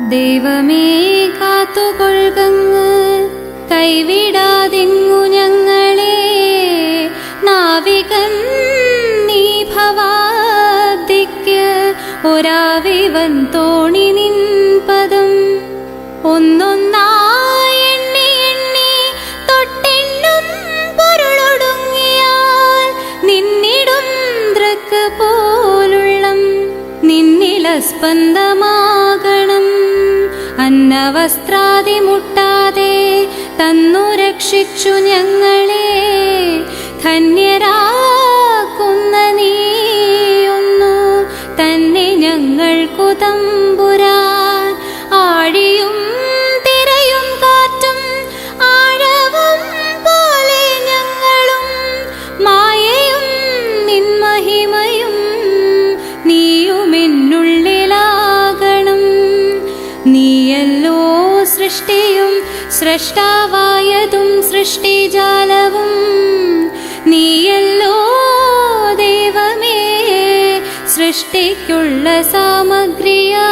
ദൈവമേ കാത്തുകൊള്ളുകങ്ങ്. കൈവിടാതിങ്ങു ഞങ്ങളെ. നാവികൻ നീ ഭവാദിക്ക്. ഒരാവിവൻ തോണി നിൻ പദം. പോലുള്ള എണ്ണി എണ്ണി തൊട്ടെണ്ണും പൊരുളൊടുങ്ങിയാൽ നിന്നിടും ദൃക്ക് പോലുള്ളം. നിന്നില സ്പന്ദമാകണം അന്നവസ്ത്രാതി മുട്ടാതെ തന്നു രക്ഷിച്ചു ഞങ്ങളെ. ധന്യരാക്കുന്ന നീയൊന്നു തന്നെ ഞങ്ങൾക്കു സൃഷ്ടിയും സൃഷ്ടാവായതും സൃഷ്ടിജാലവും നീയല്ലോ ദൈവമേ സൃഷ്ടിക്കുള്ള സാമഗ്രിയാ